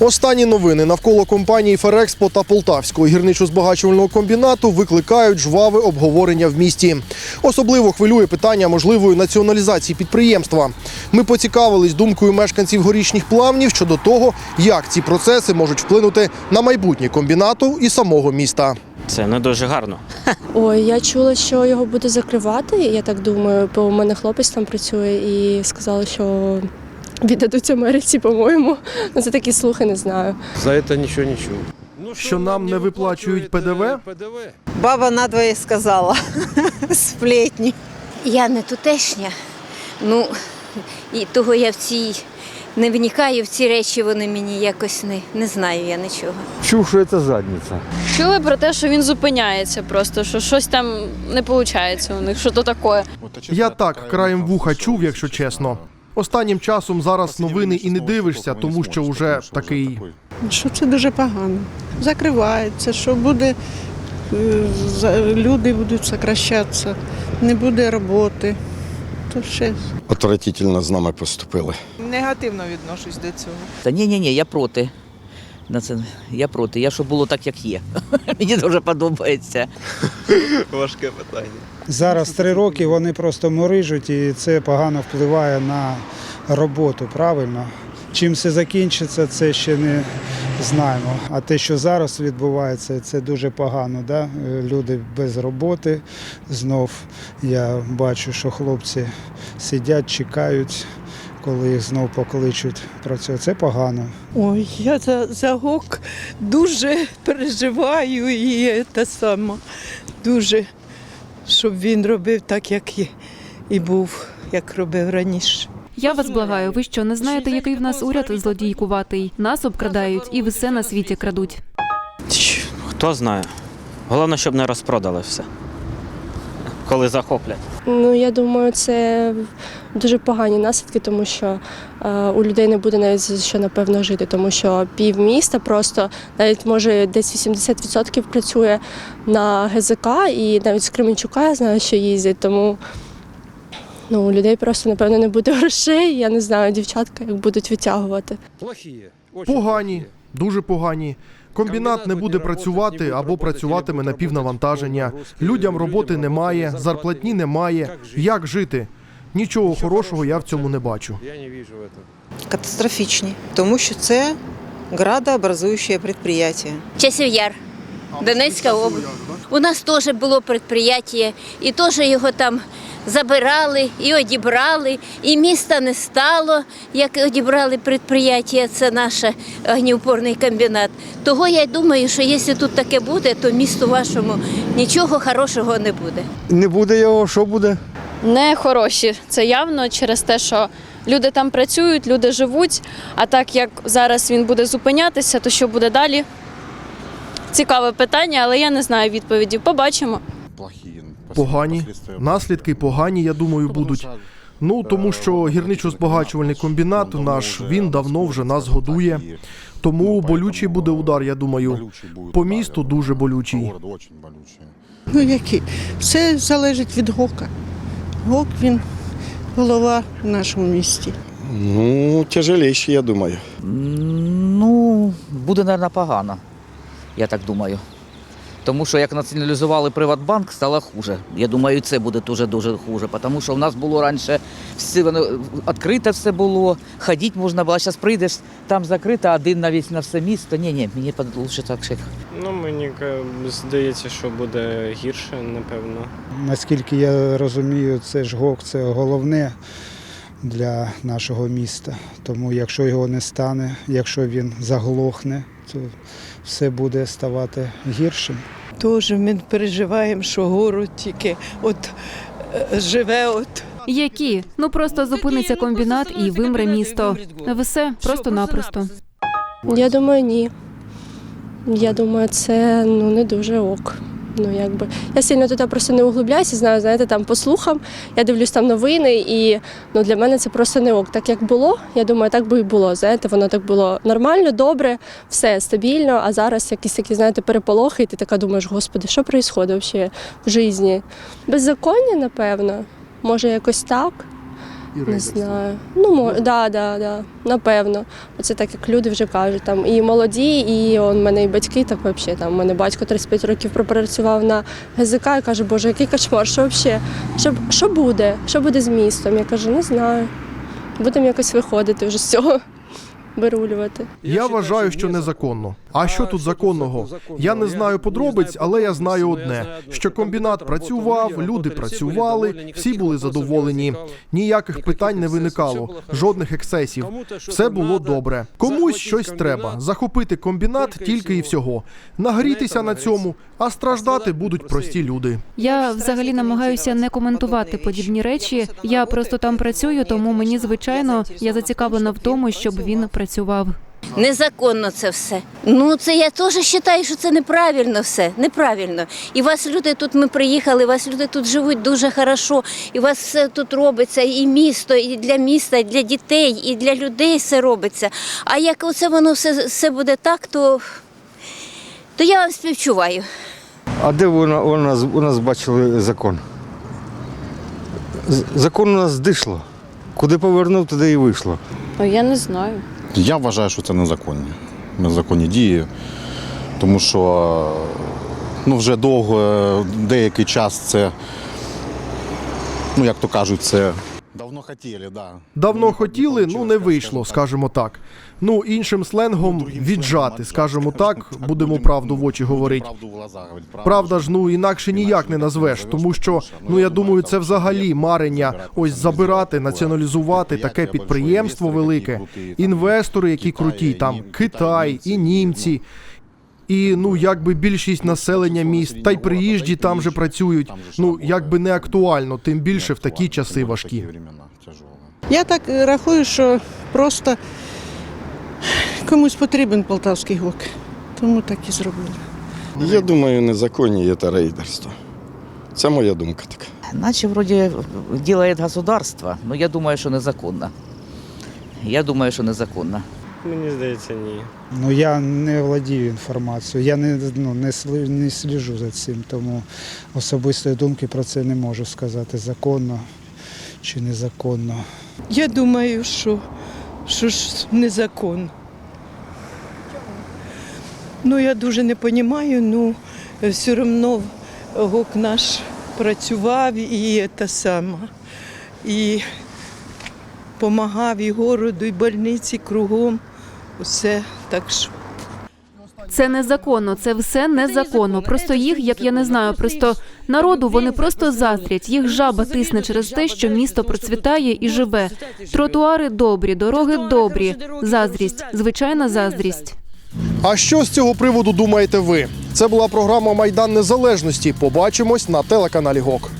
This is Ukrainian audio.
Останні новини навколо компанії Ферекспо та Полтавського гірничо-збагачувального комбінату викликають жваве обговорення в місті. Особливо хвилює питання можливої націоналізації підприємства. Ми поцікавились думкою мешканців горішніх плавнів щодо того, як ці процеси можуть вплинути на майбутнє комбінату і самого міста. Це не дуже гарно. Ой, я чула, що його буде закривати. Я так думаю, бо у мене хлопець там працює і сказали, що віддадуть Америці, по-моєму. Ну це такі слухи, не знаю. За это ничего не чув. Що нам не виплачують ПДВ? Баба надвоє сказала. Сплетні. Я не тутешня. Ну, і того я в цій не вникаю в ці речі, вони мені якось не, не знаю я нічого. Чув, що це задниця. Чули про те, що він зупиняється просто, що щось там не виходить у них, що то таке. Я так краєм вуха чув, якщо чесно. Останнім часом зараз новини і не дивишся, тому що вже такий що це дуже погано. Закривається, що буде е, люди будуть сокращатися, не буде роботи. То ще Отвратительно з нами поступили. Негативно відношусь до цього. Та ні, ні, ні, я проти. На це я проти. Я щоб було так, як є. Мені дуже подобається. Важке питання. Зараз три роки вони просто морижуть, і це погано впливає на роботу, правильно? Чим все закінчиться, це ще не знаємо. А те, що зараз відбувається, це дуже погано. Да? Люди без роботи. Знов я бачу, що хлопці сидять, чекають, коли їх знов покличуть працювати. Це погано. ой, я за, за ГОК дуже переживаю і те саме. Дуже, щоб він робив так, як і, і був, як робив раніше. Я вас благаю, ви що не знаєте, який в нас уряд злодійкуватий? Нас обкрадають і все на світі крадуть. Хто знає. Головне, щоб не розпродали все. Коли захоплять. Ну я думаю, це дуже погані наслідки, тому що е, у людей не буде навіть за що напевно жити, тому що пів міста просто навіть може десь 80% працює на ГЗК, і навіть з Кременчука я знаю, що їздять. Тому ну, у людей просто напевно не буде грошей. Я не знаю, дівчатка як будуть витягувати. Погані, дуже погані. Комбінат не буде працювати або працюватиме на півнавантаження. Людям роботи немає, зарплатні немає. Як жити? Нічого хорошого я в цьому не бачу. Катастрофічні, тому що це градообразуюче підприємство. Часів Яр, Донецька область. У нас теж було підприємство, і теж його там забирали і одібрали, і міста не стало, як одібрали підприємство, це наш огнеупорний комбінат. Того я й думаю, що якщо тут таке буде, то місту вашому нічого хорошого не буде. Не буде його, що буде? Не хороші. Це явно через те, що люди там працюють, люди живуть. А так як зараз він буде зупинятися, то що буде далі? Цікаве питання, але я не знаю відповіді. Побачимо. Погані наслідки погані, я думаю, будуть. Ну тому що гірничо-збагачувальний комбінат наш він давно вже нас годує. Тому болючий буде удар, я думаю. По місту дуже болючий. Ну які? Все залежить від ГОКа. ГОК він голова в нашому місті. Ну, тяжелейший, я думаю. Ну, буде, мабуть, погано. Я так думаю. Тому що як націоналізували Приватбанк, стало хуже. Я думаю, це буде дуже дуже хуже. Тому що в нас було раніше все воно відкрите все було, ходити можна було. Зараз прийдеш, там закрито, один на весь на все місто. Ні, ні, мені краще так ще. Ну, мені здається, що буде гірше, напевно. Наскільки я розумію, це ж ГОК це головне для нашого міста. Тому якщо його не стане, якщо він заглохне, то все буде ставати гіршим. Теж ми переживаємо, що город тільки от е, живе от Які? Ну просто зупиниться комбінат і вимре місто. Все просто-напросто. Я думаю, ні. Я думаю, це ну не дуже ок. Ну якби я сильно туди просто не углубляюся, знаю, знаєте, там по слухам. Я дивлюсь там новини, і ну для мене це просто не ок. Так як було, я думаю, так би і було. Знаєте, воно так було нормально, добре, все стабільно. А зараз якісь такі, знаєте, переполохи, і ти така думаєш, господи, що відбувається взагалі в житті? Беззаконня, напевно, може якось так. І Не знаю. Ну, мож... да, да, да, напевно. Оце так, як люди вже кажуть. Там і молоді, і он, мене і батьки, так взагалі. Там, у мене батько 35 років пропрацював на ГЗК і каже, боже, який кошмар, що взагалі? Що, що буде? Що буде з містом? Я кажу, не знаю. Будемо якось виходити вже з цього, вирулювати. Я вважаю, що незаконно. А що тут законного? Я не знаю подробиць, але я знаю одне: що комбінат працював, люди працювали, всі були задоволені. Ніяких питань не виникало, жодних ексцесів. Все було добре. Комусь щось треба захопити комбінат тільки і всього, нагрітися на цьому, а страждати будуть прості люди. Я взагалі намагаюся не коментувати подібні речі. Я просто там працюю, тому мені звичайно я зацікавлена в тому, щоб він працював. Незаконно це все. Ну це я теж вважаю, що це неправильно все. Неправильно. І вас люди тут ми приїхали, вас люди тут живуть дуже хорошо, і вас все тут робиться, і місто, і для міста, і для дітей, і для людей все робиться. А як оце воно все, все буде так, то, то я вам співчуваю. А де ви у нас, у нас бачили закон? Закон у нас здишло. Куди повернув, туди і вийшло. Ну, я не знаю. Я вважаю, що це незаконні. Незаконні дії, тому що ну, вже довго, деякий час це, ну як то кажуть, це давно хотіли, да. Давно хотіли, ну не вийшло, скажімо так. Ну іншим сленгом віджати, скажімо так, будемо правду в очі говорити. Правда ж, ну інакше ніяк не назвеш, тому що ну я думаю, це взагалі марення ось забирати, націоналізувати таке підприємство велике, інвестори, які круті, там Китай і німці. І ну якби більшість населення міст, та й приїжджі там же працюють. Ну якби не актуально, тим більше в такі часи важкі. Я так е, рахую, що просто комусь потрібен полтавський гок. Тому так і зробили. Я думаю, незаконні це рейдерство. Це моя думка така. Наче вроді делает государство, но я думаю, що незаконно. Я думаю, що незаконно. Мені здається, ні. Ну я не володію інформацією, я не, ну, не, не сліжу за цим, тому особистої думки про це не можу сказати, законно чи незаконно. Я думаю, що, що ж незаконно. Ну, я дуже не розумію, ну все одно ГОК наш працював і те саме. І допомагав і городу, і больниці кругом. Усе так що. Це незаконно, це все незаконно. Просто їх, як я не знаю, просто народу вони просто заздрять. Їх жаба тисне через те, що місто процвітає і живе. Тротуари добрі, дороги добрі. Заздрість, звичайна заздрість. А що з цього приводу думаєте ви? Це була програма Майдан Незалежності. Побачимось на телеканалі ГОК.